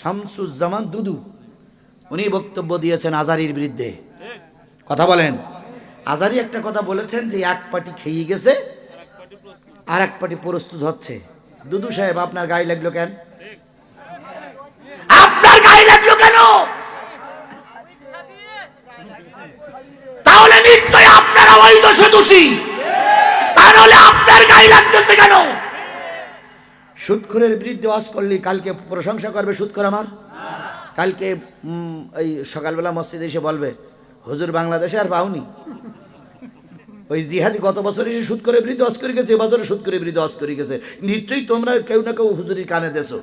শামসুজ্জামান দুদু। উনি বক্তব্য দিয়েছেন আজারির বিরুদ্ধে। কথা বলেন। আজারি একটা কথা বলেছেন যে এক পাটি খেয়ে গেছে, আর এক পার্টি প্রস্তুত হচ্ছে। দুদু সাহেব, আপনার গায়ে লাগল কেন? আপনার গায়ে লাগল কেন? তাহলে নিশ্চয় আপনারা ওই দোষে দোষী তাহলে আপনার গায়ে লাগতেছে কেন? সুৎখরের বিরুদ্ধে ওয়াজ করলি কালকে প্রশংসা করবে সুৎখর আমার? কালকে এই সকালবেলা মসজিদে এসে বলবে, হুজুর বাংলাদেশে আর পাওনি। ওই জিহাদি গত বছর এসে সুদ করে বিরুদ্ধে অস করে গেছে এবছরে সুদ করে বিরুদ্ধে অস করে গেছে। নিশ্চয়ই তোমরা কেউ না কেউ হুজুরির কানে দেছো।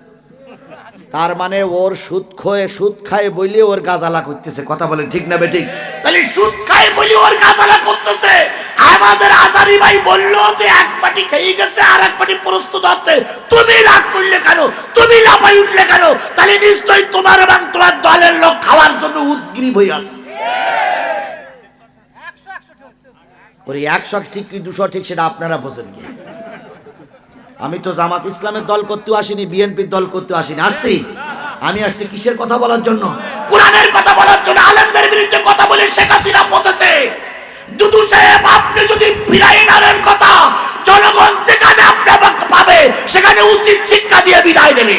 তার মানে ওর সুদ খয়ে সুদ খায় বলে ওর গাজালা করতেছে। কথা বলে ঠিক না বেঠিক তাহলে সুদ খায় বলে ওর গাজালা করতেছে। আমাদের আজারি ভাই বলল যে এক পাটি খেয়ে গেছে, আর এক পাটি প্রস্তুত হচ্ছে। তুমি রাগ করলে কেন? তুমি লাফাই উঠলে কেন? তাহলে নিশ্চয়ই তোমার এবং তোমার দলের লোক খাওয়ার জন্য উদ্গ্রীব হয়ে আছে। ওর একশো ঠিক কি দুশো ঠিক সেটা আপনারা বোঝেন কি? আমি তো জামাত ইসলামের দল করতেও আসিনি, বিএনপির দল করতেও আসিনি। আসছি? আমি আসছি কিসের কথা বলার জন্য? কোরআনের কথা বলার জন্য। আলেমদের বিরুদ্ধে কথা বলে শেখ হাসিনা পৌঁছেছে। দুদু সাহেব, আপনি যদি ফিরাই নারের কথা জনগণ যেখানে আপনাকে পাবে, সেখানে উচিত শিক্ষা দিয়ে বিদায় দেবে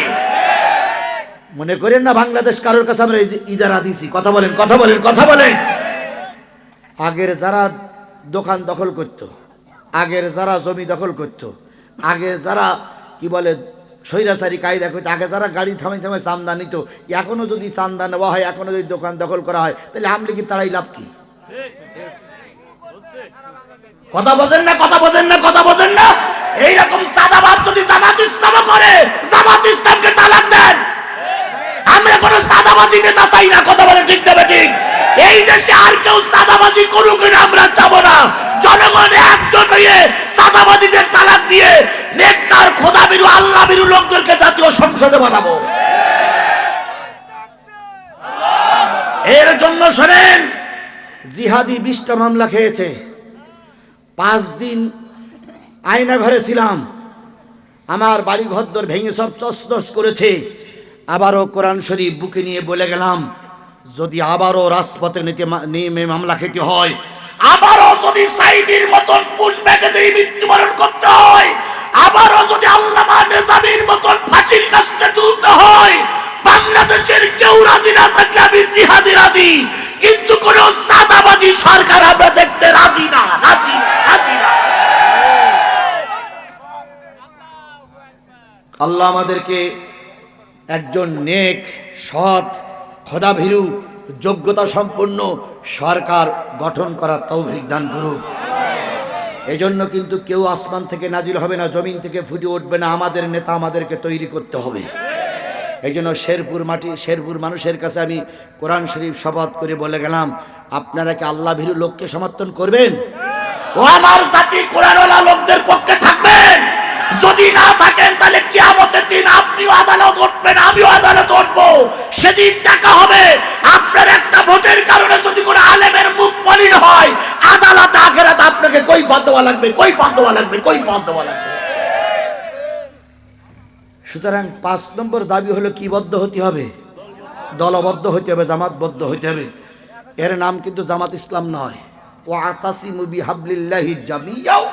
মনে করেন না বাংলাদেশ কারোর কাছে আমরা ইজারা দিছি কথা বলেন কথা বলেন কথা বলেন। আগের যারা দোকান দখল করত, আগের যারা জমি দখল করত আগে যারা, কি বলে, স্বৈরাচারী কায়দা করতো আগে যারা গাড়ি থামাই থামাই চান্দা নিত, এখনও যদি চান্দা নেওয়া হয়, এখনও যদি দোকান দখল করা হয়, তাহলে আমলে কি তারাই লাভ কি? কথা বোঝেন না, কথা বোঝেন না, কথা বোঝেন না। এইরকম সাদাবাদ যদি জামাত ইসলামও করে, জামাত ইসলামকে তালাক দেন। আমরা কোনো সাদাবাজি নেতা চাই না, কথা বলে ঠিক দেবে ঠিক? এই দেশে আর কেউ সাদাবাজি করুক না, আমরা চাবো না। জনগণ একজোট হয়ে সাদাবাদীদের তালাক দিয়ে নেককার খোদা বিরু আল্লাহ বিরু লোকদেরকে জাতীয় সংসদে বানাবো এর জন্য শোনেন, জিহাদি বিশটা মামলা খেয়েছে। পাঁচ দিন আয়না ঘরে ছিলাম। আমার বাড়ি ঘরদর ভেঙে সব চসনস করেছে। আবারও কোরআন শরীফ বুকে নিয়ে বলে গেলাম, যদি আবারও রাজপথে নিতে নেমে মামলা খেতে হয়, আবারও যদি সাইদির মতন পুষব্যাগে যেই মৃত্যুবরণ করতে হয়, আবারও যদি আল্লামা নেজামির মতন ফাঁসির কাছে চলতে হয়, বাংলাদেশের কেউ রাজি না থাকলে আমি জিহাদি রাজি, কিন্তু কোন সাদাবাজি সরকার আমরা দেখতে রাজি না রাজি না। আল্লাহ আমাদেরকে একজন নেক, সৎ, খোদাভীরু যোগ্যতা সম্পন্ন সরকার গঠন করার তৌফিক দান করুক। এই জন্য কিন্তু কেউ আসমান থেকে নাজিল হবে না, জমিন থেকে ফুটে উঠবে না, আমাদের নেতা আমাদেরকে তৈরি করতে হবে। এই জন্য শেরপুর মাটি, শেরপুর মানুষের কাছে আমি কোরআন শরীফ শপথ করে বলে গেলাম, আপনারা কি আল্লাহ ভীরু লোককে সমর্থন করবেন? ও আমার জাতি কোরআনওয়ালা লোকদের পক্ষে থাকবেন। যদি না থাকেন, তাহলে কিয়ামতের দিন আপনিও আদালত উঠবেন আমিও আদালত উঠবো সেদিন দেখা হবে। আপনার একটা ভোটের কারণে যদি কোনো আলেমের মুখ মলিন হয়, আদালতে আখেরাতে আপনাকে কই ফাঁদ দেওয়া লাগবে কই ফাঁদ দেওয়া লাগবে কই ফাঁদ দেওয়া লাগবে। সুতরাং পাঁচ নম্বর দাবি হলো কি বদ্ধ হতে হবে, দলবদ্ধ হতে হবে, জামাতবদ্ধ হতে হবে। এর নাম কিন্তু জামাত ইসলাম নয়। ওয়াতাসিমু বিহাবলিল্লাহি জামিয়াও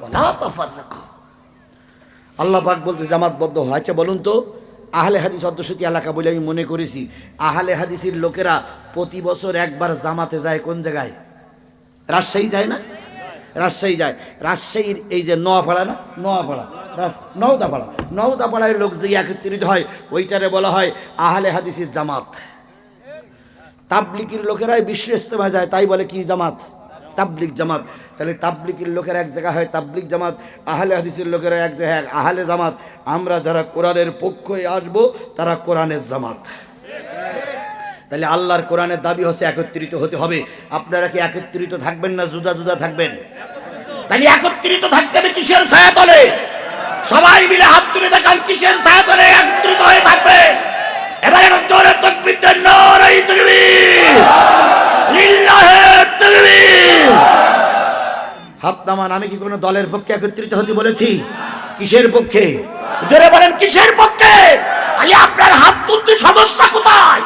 ওয়ালা তাফাররাকু। আল্লাহ পাক বলতে জামাতবদ্ধ হয়। আচ্ছা বলুন তো, আহলে হাদিস অধ্যুষিত এলাকা বলে আমি মনে করেছি? আহলে হাদিসের লোকেরা প্রতি বছর একবার জামাতে যায় কোন জায়গায়? রাজশাহী যায় না? রাজশাহী যায়। রাজশাহীর এই যে নোয়াপাড়া না? নোয়াপাড়া। নওদাপাড়া। নওদাপাড়ায় লোক যে একত্রিত হয়, ওইটারে বলা হয় আহলে হাদিসের জামাত। তাবলিকের লোকেরাই বিশ্ব ইস্তেমা যায়, তাই বলে কি জামাত? তাবলিক জামাত। তাহলে তাবলিকের লোকের এক জায়গা হয় তাবলিক জামাত, আহলে হাদিসের লোকেরা এক জায়গায় আহলে জামাত। আমরা যারা কোরআনের পক্ষে আসব, তারা কোরআনের জামাত। তাহলে আল্লাহর কোরআনের দাবি হচ্ছে একত্রিত হতে হবে। আপনারা কি একত্রিত থাকবেন না জুদা জুদা থাকবেন? তাহলে একত্রিত থাকতে হবে কিসের ছায়া তলে সবাই মিলে হাত তুলে দেখান, কিসের ছায়া তলে একত্রিত হয়ে থাকবে? এবারে জোরে তকবির নারাই তকবীর। হাত নামান, আমি কি কোনো দলের পক্ষে একত্রিত হতে বলেছি? কিসের পক্ষে? জোরে বলেন, কিসের পক্ষে? আপনার হাত তুলতে সমস্যা কোথায়?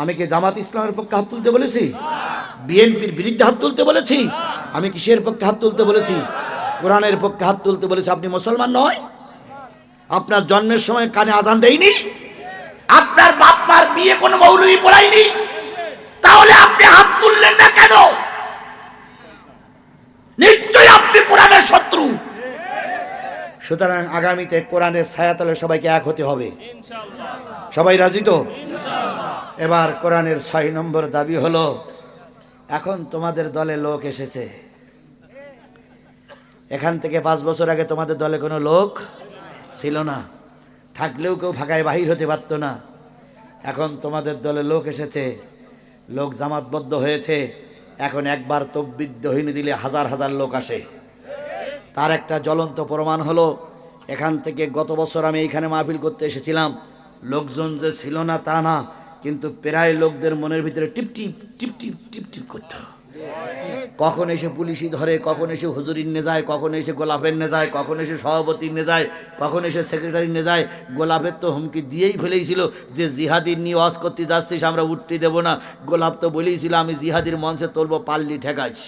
আমি কি জামাত ইসলামের পক্ষে হাত তুলতে বলেছি? বিএনপির বিরুদ্ধে হাত তুলতে বলেছি? আমি কিসের পক্ষে হাত তুলতে বলেছি? কোরআনের পক্ষে হাত তুলতে বলেছি, আপনি মুসলমান নয়। আপনার জন্মের সময় কানে আজান দেয়নি। আপনার বাপ মার বিয়ে কোনো মৌলবি হাত তুললেন না কেন? নিশ্চয়ই আপনি কোরআনের শত্রু। সুতরাং আগামীতে কোরআনের ছায়াতলে সবাইকে এক হতে হবে। সবাই রাজি তো? এবার কোরআনের ছয় নম্বর দাবি হলো, এখন তোমাদের দলে লোক এসেছে। এখান থেকে পাঁচ বছর আগে তোমাদের দলে কোনো লোক ছিল না। থাকলেও কেউ ফাঁকায় বাহির হতে পারত না। এখন তোমাদের দলে লোক এসেছে। লোক জামাতবদ্ধ হয়েছে। এখন একবার তকবিদ্যহীন দিলে হাজার হাজার লোক আসে। তার একটা জ্বলন্ত প্রমাণ হলো, এখান থেকে গত বছর আমি এইখানে মাহফিল করতে এসেছিলাম। লোকজন যে ছিল না তা না, কিন্তু প্রায় লোকদের মনের ভিতরে টিপটিপ টিপটিপ টিপটিপ করতে। কখন এসে পুলিশই ধরে, কখন এসে হুজুরির নে যায়, কখন এসে গোলাপের নে যায়, কখন এসে সভাপতির নে যায়, কখন এসে সেক্রেটারি নে যায়, গোলাপের তো হুমকি দিয়েই ফেলেছিল যে জিহাদির নিয়ে ওয়াজ করতে যাচ্ছিস, আমরা উঠতে দেবো না। গোলাপ তো বলেইছিল আমি জিহাদির মঞ্চে তুলবো, পাল্লি ঠেকাইস।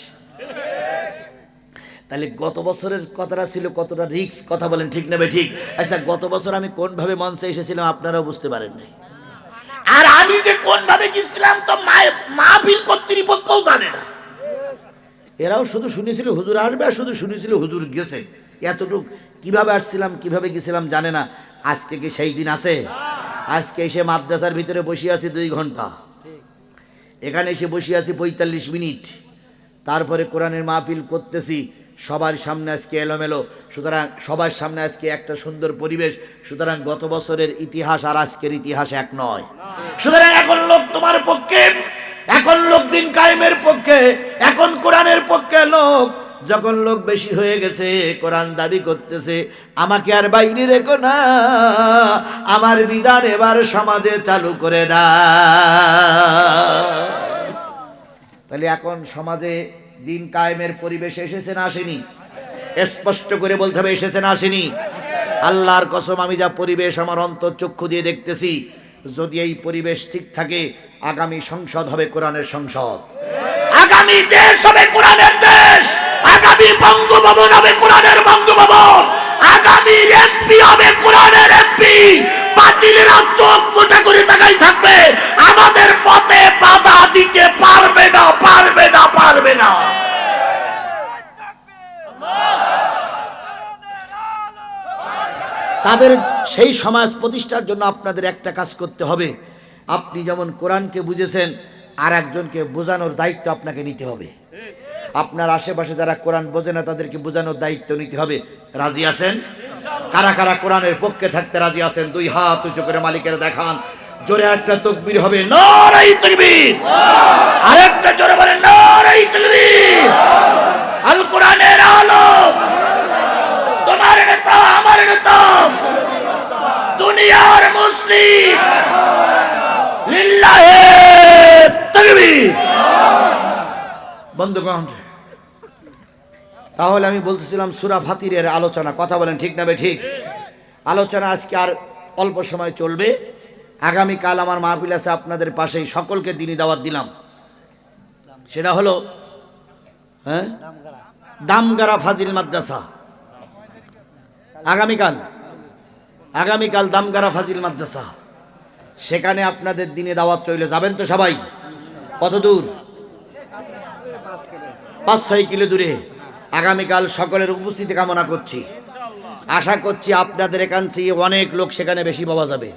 তাহলে গত বছরের কথাটা ছিল, কতটা রিক্স কথা বলেন, ঠিক নেবে ঠিক? আচ্ছা গত বছর আমি কোনভাবে মঞ্চে এসেছিলাম, আপনারাও বুঝতে পারেন নাই। আর আমি যে কোনভাবে গেছিলাম, তো মা মাহফিল কর্তৃপক্ষও জানে না। এরাও শুধু শুনেছিল হুজুর আসবে শুধু শুনেছিল হুজুর গেছে। এতটুকু কীভাবে আসছিলাম, কীভাবে গেছিলাম জানে না। আজকে কি সেই দিন আছে? আজকে এসে মাদ্রাসার ভিতরে বসে আছি দুই ঘণ্টা। এখানে এসে বসে আছি পঁয়তাল্লিশ মিনিট। তারপরে কোরআনের মাহফিল করতেছি। সবার সামনে আজকে এলোমেলো। সুতরাং সবার সামনে আজকে একটা সুন্দর পরিবেশ। সুতরাং গত বছরের ইতিহাস আর আজকের ইতিহাস এক নয়। সুতরাং এখন লোক তোমার পক্ষে, এখন দিন কায়েমের পক্ষে, এখন কোরআনের পক্ষে লোক যখন লোক বেশি হয়ে গেছে, কোরআন দাবি করতেছে, আমাকে আর বাইরে রেখো না, আমার বিধান এবার সমাজে চালু করে দা। তাহলে এখন সমাজে দিন কায়েমের পরিবেশ এসেছে না আসেনি? স্পষ্ট করে বলতে হবে, এসেছে না আসেনি? আল্লাহর কসম, আমি যা পরিবেশ আমার অন্তর চক্ষু দিয়ে দেখতেছি, যদি এই পরিবেশ ঠিক থাকে আগামী সংসদ হবে কোরআনের সংসদ। আগামী দেশ হবে কোরআনের দেশ। আগামী বঙ্গভবন হবে কোরআনের বঙ্গভবন। আগামী এমপি হবে কোরআনের এমপি বাতিলেরা চোখ মোটা করে তাকাই থাকবে। আমাদের পথে বাধা দিতে পারবে না পারবে না পারবে না। তাদের সেই সমাজ প্রতিষ্ঠার জন্য আপনাদের একটা কাজ করতে হবে। আপনি যেমন কোরআনকে বুঝেছেন আর একজনকে বোঝানোর দায়িত্ব আপনাকে নিতে হবে। আপনার আশেপাশে যারা কোরআন বোঝে না, তাদেরকে বোঝানোর দায়িত্ব নিতে হবে। রাজি আছেন? কারা কারা কোরআনের পক্ষে থাকতে রাজি আছেন? দুই হাত উঁচু করে মালিকের দেখান। জোরে একটা তকবির হবে, নরাই তকবির। আরেকটা জোরে বলে নরাই তকবির। আল কোরআনের আলো। তোমার নেতা, আমার নেতা। দুনিয়ার মুসলিম। বন্ধুগণ, তাহলে আমি বলতেছিলাম সুরা ফাতিরের আলোচনা, কথা বলেন ঠিক না ঠিক? আলোচনা আজকে আর অল্প সময় চলবে। আগামীকাল আমার মাহফিল আছে, আপনাদের পাশেই সকলকে দিনই দাওয়াত দিলাম। সেটা হলো হ্যাঁ? দামগারা ফাজিল মাদ্রাসা। আগামীকাল আগামীকাল দামগারা ফাজিল মাদ্রাসা। সেখানে আপনাদের দিনে দাওয়াত চলে, যাবেন তো সবাই? কত দূর? পাঁচ, ছয় কিলো দূরে। আগামীকাল সকলের উপস্থিতি কামনা করছি। আশা করছি আপনাদের এখান থেকে অনেক লোক সেখানে বেশি পাওয়া যাবে।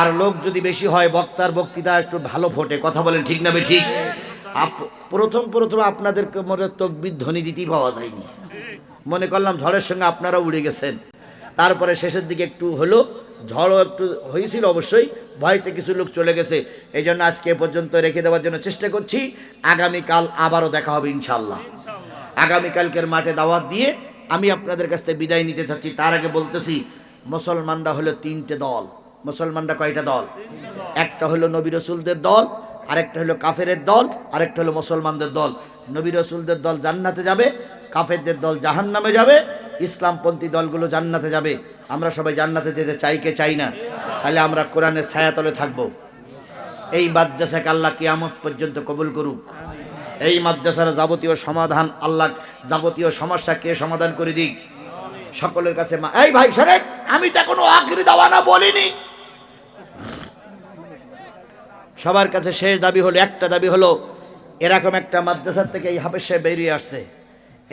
আর লোক যদি বেশি হয়, বক্তার বক্তৃতা একটু ভালো ফোটে। কথা বলেন ঠিক না ঠিক প্রথম প্রথম আপনাদেরকে মনে তকবির ধ্বনি দিতেই পাওয়া যায়নি। মনে করলাম ঝড়ের সঙ্গে আপনারা উড়ে গেছেন। তারপরে শেষের দিকে একটু হলো, ঝড়ও একটু হয়েছিল অবশ্যই ভয়তে কিছু লোক চলে গেছে। এই জন্য আজকে পর্যন্ত রেখে দেওয়ার জন্য চেষ্টা করছি। আগামীকাল আবারও দেখা হবে ইনশাল্লাহ আগামীকালকের মাঠে দাওয়াত দিয়ে আমি আপনাদের কাছ থেকে বিদায় নিতে চাচ্ছি। তার আগে বলতেছি, মুসলমানরা হলো তিনটে দল। মুসলমানরা কয়টা দল? একটা হলো নবী রসুলদের দল, আরেকটা হলো কাফেরের দল, আরেকটা হলো মুসলমানদের দল। নবী রসুলদের দল জান্নাতে যাবে, কাফেরদের দল জাহান্নামে যাবে, ইসলামপন্থী দলগুলো জান্নাতে যাবে। আমরা সবাই জান্নাতে যেতে চাই কে চাই না? তাহলে আমরা কোরআনের ছায়াতলে থাকব। এই মাদ্রাসাকে আল্লাহ কিয়ামত পর্যন্ত কবুল করুক। এই মাদ্রাসার যাবতীয় সমাধান আল্লাহ যাবতীয় সমস্যা কে সমাধান করে দিক? সকলের কাছে মা এই ভাই শোনেন, আমি তো কোনো আখরি দাওয়ানা বলিনি। সবার কাছে শেষ দাবি হলো, একটা দাবি হলো, এরকম একটা মাদ্রাসার থেকে এই হাফেজ সাহেব বেরিয়ে আসছে।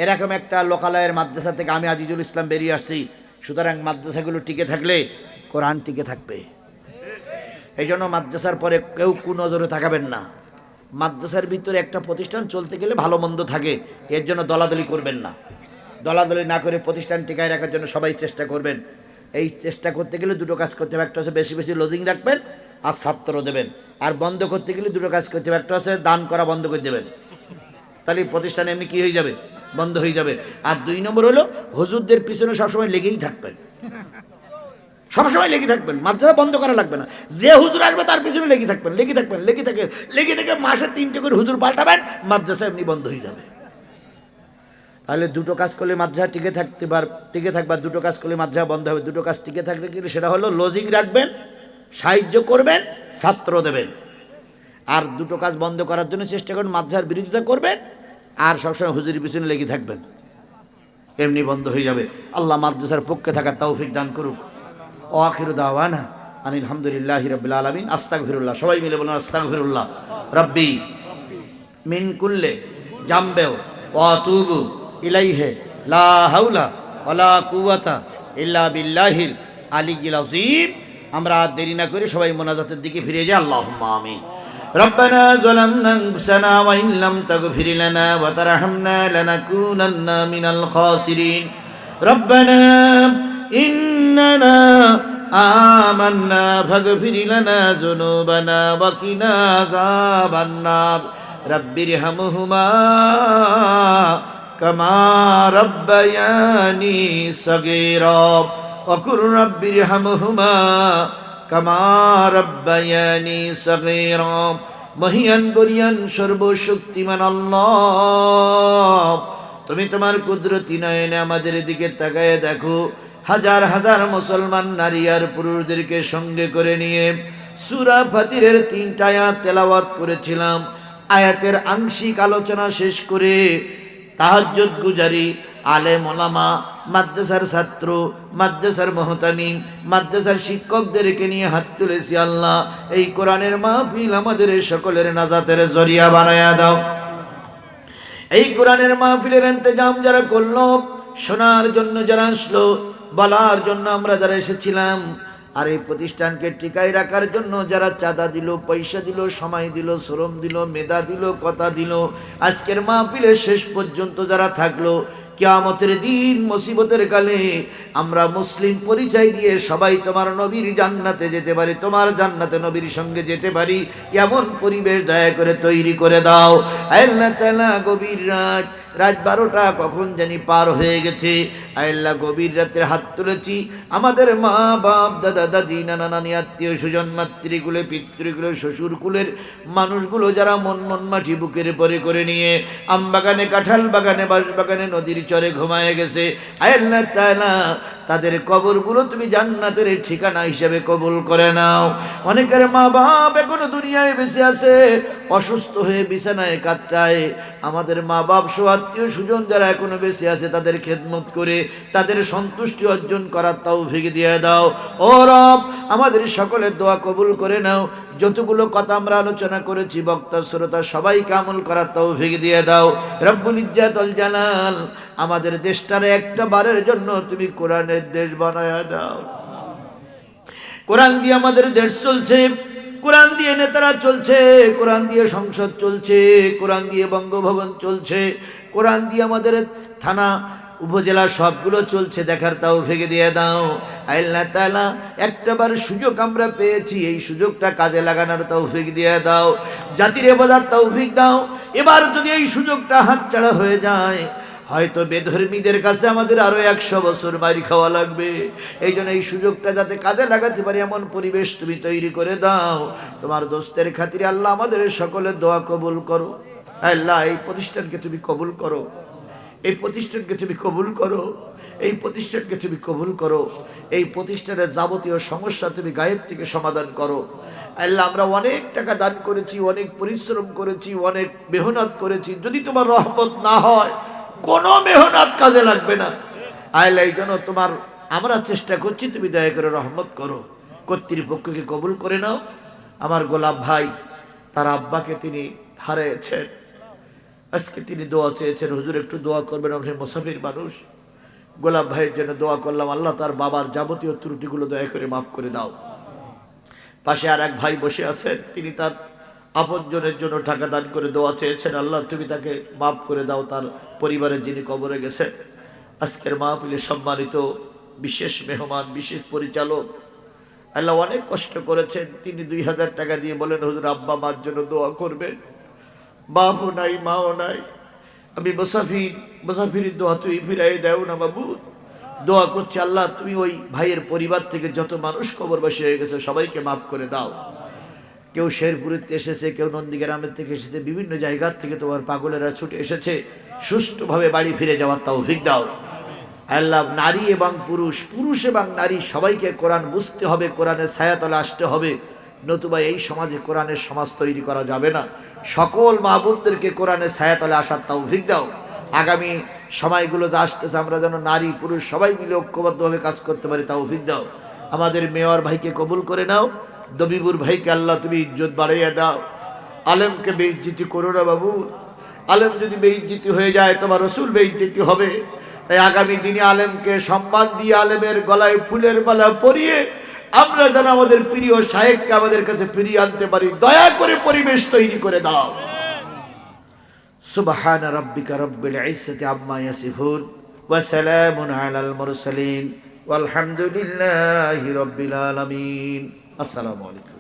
এরকম একটা লোকালয়ের মাদ্রাসা থেকে আমি আজিজুল ইসলাম বেরিয়ে আসছি। সুতরাং মাদ্রাসাগুলো টিকে থাকলে কোরআন টিকে থাকবে। এই জন্য মাদ্রাসার পরে কেউ কুনজরে থাকাবেন না। মাদ্রাসার ভিতরে একটা প্রতিষ্ঠান চলতে গেলে ভালো মন্দ থাকে, এর জন্য দলাদলি করবেন না। দলাদলি না করে প্রতিষ্ঠান টিকায় রাখার জন্য সবাই চেষ্টা করবেন। এই চেষ্টা করতে গেলে দুটো কাজ করতে হবে, একটা হচ্ছে বেশি বেশি লোজিং রাখবেন আর ছাত্র দেবেন। আর বন্ধ করতে গেলে দুটো কাজ করতে হবে, একটা হচ্ছে দান করা বন্ধ করে দেবেন। তাহলে প্রতিষ্ঠান এমনি কী হয়ে যাবে? বন্ধ হয়ে যাবে। আর দুই নম্বর হলো, হুজুরদের পিছনে সবসময় লেগেই থাকবেন। সবসময় লেগে থাকবেন, মাদ্রাসা বন্ধ করা লাগবে না। যে হুজুর আসবে তার পিছনে লেগে থাকবেন লেগে থাকবেন, লেগে থাকে, লেগে থেকে মাসে তিনটে করে হুজুর পাল্টাবেন, মাদ্রাসা এমনি বন্ধ হয়ে যাবে। তাহলে দুটো কাজ করলে মাদ্রাসা টিকে থাকতে পার টিকে থাকবার, দুটো কাজ করলে মাদ্রাসা বন্ধ হবে। দুটো কাজ টিকে থাকলে কিন্তু সেটা হলো লজিক রাখবেন, সাহায্য করবেন, ছাত্র দেবেন। আর দুটো কাজ বন্ধ করার জন্য চেষ্টা করবেন মাদ্রাসার বিরোধিতা করবেন, আর সবসময় হুজুরের পিছনে লেগে থাকবেন। এমনি বন্ধ হয়ে যাবে। আল্লাহ মাদ্রাসার পক্ষে থাকার তৌফিক দান করুক। ও আখির দাওয়ানা আনিল আলহামদুলিল্লাহ রবিল আলমিন আস্তাক ফিরুল্লাহ সবাই মিলে বলুন আস্তাক ফিরুল্লাহ রব্বি মিন কুল্লে জাম্বেও ওয়াতুবু ইলাইহে লা হাউলা ওয়ালা কুওয়াতা ইল্লা বিল্লাহিল আলিয়্যিল আযীম আমরা আর দেরি না করে সবাই মোনাজাতের দিকে ফিরে যাই আল্লাহুম্মা আমিন ربنا ظلمنا انفسنا وان لم تغفر لنا وترحمنا لنكونن من الخاسرين ربنا اننا آمنا فاغفر لنا ذنوبنا وقنا عذاب النار رب ارحمهما كما ربياني صغيرا وقل رب ارحمهما كما ربياني صغيرا মহিয়ান বরিয়ান সর্বশক্তিমান আল্লাহ তুমি তোমার কুদরতি নয়নে আমাদের দিকে তাকায় দেখো হাজার হাজার মুসলমান নারী আর পুরুষদেরকে সঙ্গে করে নিয়ে সুরা ফাতিরের তিনটা আয়াত তেলাওয়াত করেছিলাম। আয়াতের আংশিক আলোচনা শেষ করে তাহাজ্জুদ গুজারি, আলে মোলামা, মাদ্রাসার ছাত্র, মাদ্রাসার মহতামিম, মাদ্রাসার শিক্ষকদেরকে নিয়ে হাত তুলেছি আল্লাহ। এই কোরআনের মাহফিল আমাদের সকলের নাজাতের জরিয়া বানায়া দাও। এই কোরআনের মাহফিলের ইন্তজাম যারা করল, শোনার জন্য যারা আসলো বলার জন্য আমরা যারা এসেছিলাম আর এই প্রতিষ্ঠানকে টিকায় রাখার জন্য যারা চাঁদা দিল, পয়সা দিল, সময় দিল, শ্রম দিল, মেধা দিল, কথা দিল, আজকের মাহফিলের শেষ পর্যন্ত যারা থাকল কেয়ামতের দিন মুসিবতের কালে আমরা মুসলিম পরিচয় দিয়ে সবাই তোমার নবীর জান্নাতে যেতে পারি, তোমার জান্নাতে নবীর সঙ্গে যেতে পারি, এমন পরিবেশ দয়া করে তৈরি করে দাও। আল্লাহ গভীর রাত রাত বারোটা কখন জানি পার হয়ে গেছে। আল্লাহ গভীর রাতের হাত তুলেছি। আমাদের মা বাপ দাদা, দাদি, নানা, নানি, আত্মীয় স্বজন, মাতৃকুলে, পিতৃকুলে, শ্বশুরকুলের মানুষগুলো যারা মন মন মাটি বুকের পরে করে নিয়ে আম বাগানে কাঁঠাল বাগানে বাঁশ বাগানে নদীর চরে ঘুমায় গেছে। আল্লাহ তাআলা, তাদের কবরগুলো তুমি জান্নাতের ঠিকানা হিসেবে কবুল করে নাও। অনেকের মা বাপ এখনও দুনিয়ায় বেঁচে আছে, অসুস্থ হয়ে বিছানায় কাটায় আমাদের মা বাপ সহ আত্মীয় সুজন যারা এখনও বেঁচে আছে, তাদের খেদমত করে, তাদের সন্তুষ্টি অর্জন করার তাও ভেঙে দিয়ে দাও। ও রব, আমাদের সকলের দোয়া কবুল করে নাও। যতগুলো কথা আমরা আলোচনা করেছি, বক্তা, শ্রোতা সবাই কামল করার তাও ভেঙে দিয়ে দাও। রব্বুল ইজ্জাতল জালাল আমাদের দেশটারে একটা বারের জন্য তুমি কোরআনের দেশ বানায় দাও। কোরআন দিয়ে আমাদের দেশ চলছে, কোরআন দিয়ে নেতারা চলছে, কোরআন দিয়ে সংসদ চলছে, কোরআন দিয়ে বঙ্গভবন চলছে, কোরআন দিয়ে আমাদের থানা, উপজেলা সবগুলো চলছে, দেখার তাও ভেঙে দিয়ে দাও। আল্লাহ তালা, একটাবার সুযোগ আমরা পেয়েছি, এই সুযোগটা কাজে লাগানোর তাও ভেঙে দিয়ে দাও। জাতির বোঝার তাও দাও। এবার যদি এই সুযোগটা হাতছাড়া হয়ে যায় হয়তো বেধর্মীদের কাছে আমাদের আরও একশো বছর মারি খাওয়া লাগবে। এই জন্য এই সুযোগটা যাতে কাজে লাগাতে পারি, এমন পরিবেশ তুমি তৈরি করে দাও। তোমার দোস্তের খাতিরে আল্লাহ আমাদের সকলের দোয়া কবুল করো। আল্লাহ, এই প্রতিষ্ঠানকে তুমি কবুল করো। এই প্রতিষ্ঠানকে তুমি কবুল করো। এই প্রতিষ্ঠানকে তুমি কবুল করো। এই প্রতিষ্ঠানের যাবতীয় সমস্যা তুমি গায়েব থেকে সমাধান করো। আল্লাহ, আমরা অনেক টাকা দান করেছি, অনেক পরিশ্রম করেছি, অনেক মেহনত করেছি। যদি তোমার রহমত না হয় কোনো মেহনত কাজে লাগবে না। এই জন্য তোমার আমরা চেষ্টা করছি, তুমি দয়া করে রহমত করো। কর্তৃপক্ষকে কবুল করে নাও। আমার গোলাপ ভাই, তার আব্বাকে তিনি হারিয়েছেন। আজকে তিনি দোয়া চেয়েছেন, হুজুর একটু দোয়া করবেন, আপনি মুসাফির মানুষ। গোলাপ ভাইয়ের জন্য দোয়া করলাম, আল্লাহ তার বাবার যাবতীয় ত্রুটিগুলো দয়া করে মাফ করে দাও। পাশে আর এক ভাই বসে আছেন, তিনি তার আপনজনের জন্য টাকা দান করে দোয়া চেয়েছেন আল্লাহ, তুমি তাকে মাফ করে দাও তার পরিবারের যিনি কবরে গেছেন। আজকের মাহফিলে সম্মানিত বিশেষ মেহমান, বিশেষ পরিচালক, আল্লাহ অনেক কষ্ট করেছেন। তিনি দুই হাজার টাকা দিয়ে বলেন, হুজুর, আব্বা মার জন্য দোয়া করবেন। বাপও নাই, মাও নাই। আমি মুসাফির, মুসাফিরের দোয়া তুই ফিরাই দেও না বাবু। দোয়া করছি আল্লাহ, তুমি ওই ভাইয়ের পরিবার থেকে যত মানুষ কবরবাসী হয়ে গেছে, সবাইকে মাফ করে দাও। কেউ শেরপুরের থেকে এসেছে, কেউ নন্দীগ্রামের থেকে এসেছে, বিভিন্ন জায়গার থেকে তোমার পাগলেরা ছুটে এসেছে। সুষ্ঠুভাবে বাড়ি ফিরে যাওয়ার তৌফিক দাও। আল্লাহ নারী এবং পুরুষ পুরুষ এবং নারী সবাইকে কোরআন বুঝতে হবে, কোরআনের ছায়াতলে আসতে হবে। নতুবা এই সমাজে কোরআনের সমাজ তৈরি করা যাবে না। সকল মা বোনদেরকে কোরআনের ছায়াতলে আসার তৌফিক দাও। আগামী সময়গুলো যা আসতেছে, আমরা যেন নারী, পুরুষ সবাই মিলে ঐক্যবদ্ধভাবে কাজ করতে পারি, তৌফিক দাও। আমাদের মেয়র ভাইকে কবুল করে নাও। দবিবুর ভাইকে আল্লাহ তুমি ইজ্জত বাড়াইয়া দাও। আলেমকে বেইজ্জিতি করো না বাবু। আলেম যদি বেইজ্জিতি হয়ে যায়, তোমার রসুল বেইজ্জিতি হবে। তাই আগামী দিনে আলেমকে সম্মান দিয়ে আলেমের গলায় ফুলের মালা পরিয়ে আমরা যেন আমাদের প্রিয় সাহেবকে আমাদের কাছে ফিরিয়ে আনতে পারি। দয়া করে পরিবেশ তৈরি করে দাও। সুবহান রাব্বিকা রব্বিল ইজ্জতি আম্মা ইয়াসিফুন ওয়া সালামুন আলাল মুরসালিন। ওয়ালহামদুলিল্লাহি রাব্বিল আলামিন। আসসালামু আলাইকুম।